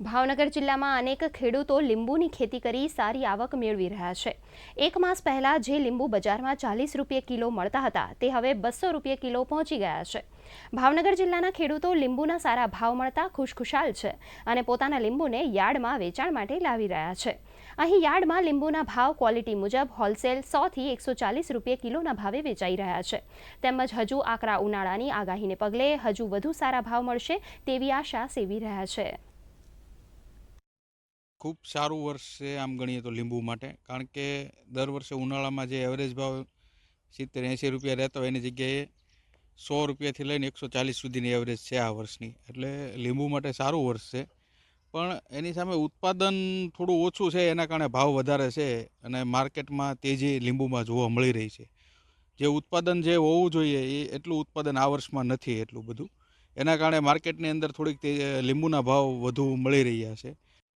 ભાવનગર જિલ્લામાં અનેક ખેડૂતો લીંબુની ખેતી કરી સારી આવક મેળવી રહ્યા છે. એક માસ પહેલાં જે લીંબુ બજારમાં ચાલીસ રૂપિયે કિલો મળતા હતા, તે હવે બસો રૂપિયે કિલો પહોંચી ગયા છે. ભાવનગર જિલ્લાના ખેડૂતો લીંબુના સારા ભાવ મળતા ખુશખુશાલ છે અને પોતાના લીંબુને યાર્ડમાં વેચાણ માટે લાવી રહ્યા છે. અહીં યાર્ડમાં લીંબુના ભાવ ક્વોલિટી મુજબ હોલસેલ સોથી એકસો ચાલીસ રૂપિયે કિલોના ભાવે વેચાઈ રહ્યા છે. તેમજ હજુ આકરા ઉનાળાની આગાહીને પગલે હજુ વધુ સારા ભાવ મળશે તેવી આશા સેવી રહ્યા છે. ખૂબ સારું વર્ષ છે આમ ગણીએ તો લીંબુ માટે. કારણ કે દર વર્ષે ઉનાળામાં જે એવરેજ ભાવ સિત્તેર એંસી રૂપિયા રહેતો હોય એની જગ્યાએ સો રૂપિયાથી લઈને એકસો ચાલીસ સુધીની એવરેજ છે આ વર્ષની. એટલે લીંબુ માટે સારું વર્ષ છે. પણ એની સામે ઉત્પાદન થોડું ઓછું છે, એના કારણે ભાવ વધારે છે અને માર્કેટમાં તેજી લીંબુમાં જોવા મળી રહી છે. જે ઉત્પાદન જે હોવું જોઈએ એ એટલું ઉત્પાદન આ વર્ષમાં નથી એટલું બધું. એના કારણે માર્કેટની અંદર થોડીક લીંબુના ભાવ વધુ મળી રહ્યા છે.